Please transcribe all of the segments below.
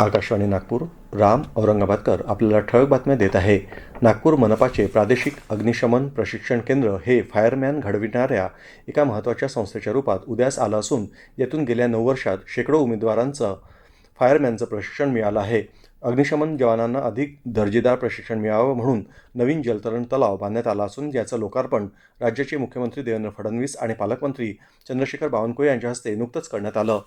आकाशवाणी नागपूर राम औरंगाबादकर आपल्याला ठळक बातम्या देत आहे. नागपूर मनपाचे प्रादेशिक अग्निशमन प्रशिक्षण केंद्र हे फायरमॅन घडविणाऱ्या एका महत्त्वाच्या संस्थेच्या रूपात उदयास आलं असून यातून गेल्या नऊ वर्षात शेकडो उमेदवारांचं फायरमॅनचं प्रशिक्षण मिळालं आहे. अग्निशमन जवानांना अधिक दर्जेदार प्रशिक्षण मिळावं म्हणून नवीन जलतरण तलाव बांधण्यात आला असून याचं लोकार्पण राज्याचे मुख्यमंत्री देवेंद्र फडणवीस आणि पालकमंत्री चंद्रशेखर बावनकुळे यांच्या हस्ते नुकतंच करण्यात आलं.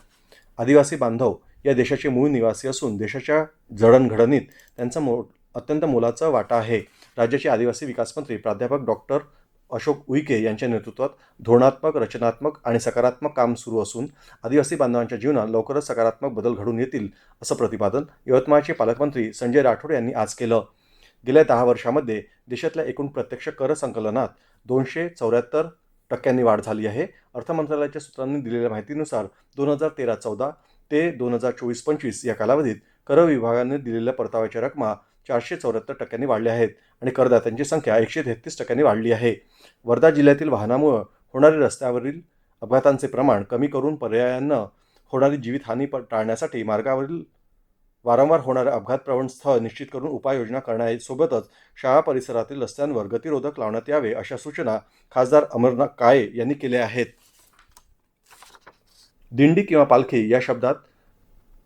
आदिवासी बांधव या देशाचे मूळ निवासी असून देशाच्या जडणघडणीत त्यांचा मो अत्यंत मोलाचा वाटा आहे. राज्याचे आदिवासी विकास मंत्री प्राध्यापक डॉक्टर अशोक उईके यांच्या नेतृत्वात धोरणात्मक रचनात्मक आणि सकारात्मक काम सुरू असून आदिवासी बांधवांच्या जीवनात लवकरच सकारात्मक बदल घडून येतील असं प्रतिपादन यवतमाळचे पालकमंत्री संजय राठोड यांनी आज केलं. गेल्या दहा वर्षामध्ये देशातल्या एकूण प्रत्यक्ष कर संकलनात दोनशे चौऱ्याहत्तर टक्क्यांनी वाढ झाली आहे. अर्थ मंत्रालयाच्या सूत्रांनी दिलेल्या माहितीनुसार दोन हजार तेरा चौदा ते दोन हजार चोवीस पंचवीस या कालावधीत कर विभागाने दिलेल्या परताव्याच्या रकमा चारशे चौऱ्याहत्तर टक्क्यांनी वाढल्या आहेत आणि करदात्यांची संख्या एकशे तेहतीस टक्क्यांनी वाढली आहे. वर्धा जिल्ह्यातील वाहनामुळं होणारे रस्त्यावरील अपघातांचे प्रमाण कमी करून पर्यायानं होणारी जीवितहानी प- टाळण्यासाठी मार्गावरील वारंवार होणारे अपघात प्रवण स्थळ निश्चित करून उपाययोजना करण्यासोबतच शाळा परिसरातील रस्त्यांवर गतिरोधक लावण्यात यावे अशा सूचना खासदार अमरनाथ काळे यांनी केल्या आहेत. दिंडी किंवा पालखी या शब्दात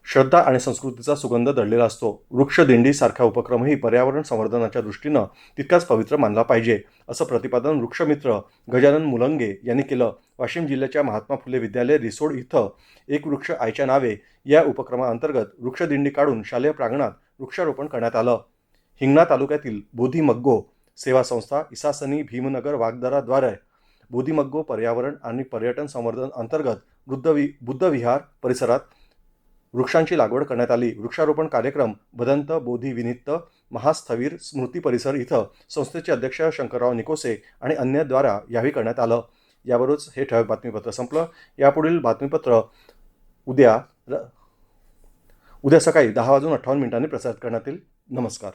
श्रद्धा आणि संस्कृतीचा सुगंध दडलेला असतो. वृक्षदिंडीसारखा सारखा उपक्रमही पर्यावरण संवर्धनाच्या दृष्टीनं तितकाच पवित्र मानला पाहिजे असं प्रतिपादन वृक्षमित्र गजानन मुलंगे यांनी केलं. वाशिम जिल्ह्याच्या महात्मा फुले विद्यालय रिसोड इथं एक वृक्ष आयच्या नावे या उपक्रमाअंतर्गत वृक्षदिंडी काढून शालेय प्रांगणात वृक्षारोपण करण्यात आलं. हिंगणा तालुक्यातील बोधीमग्गो सेवा संस्था इसासनी भीमनगर वागदराद्वारे बोधीमग्गो पर्यावरण आणि पर्यटन संवर्धन अंतर्गत बुद्धवि बुद्धविहार परिसरात वृक्षांची लागवड करण्यात आली. वृक्षारोपण कार्यक्रम भदंत बोधीविनित्त महास्थवीर स्मृती परिसर इथं संस्थेचे अध्यक्ष शंकरराव निकोसे आणि अन्यद्वारा यावेळी करण्यात आलं. यावरच हे ठळक बातमीपत्र संपलं. यापुढील बातमीपत्र उद्या र- उद्या सकाळी दहा वाजून अठ्ठावन्न मिनिटांनी प्रसारित करण्यात येईल. नमस्कार.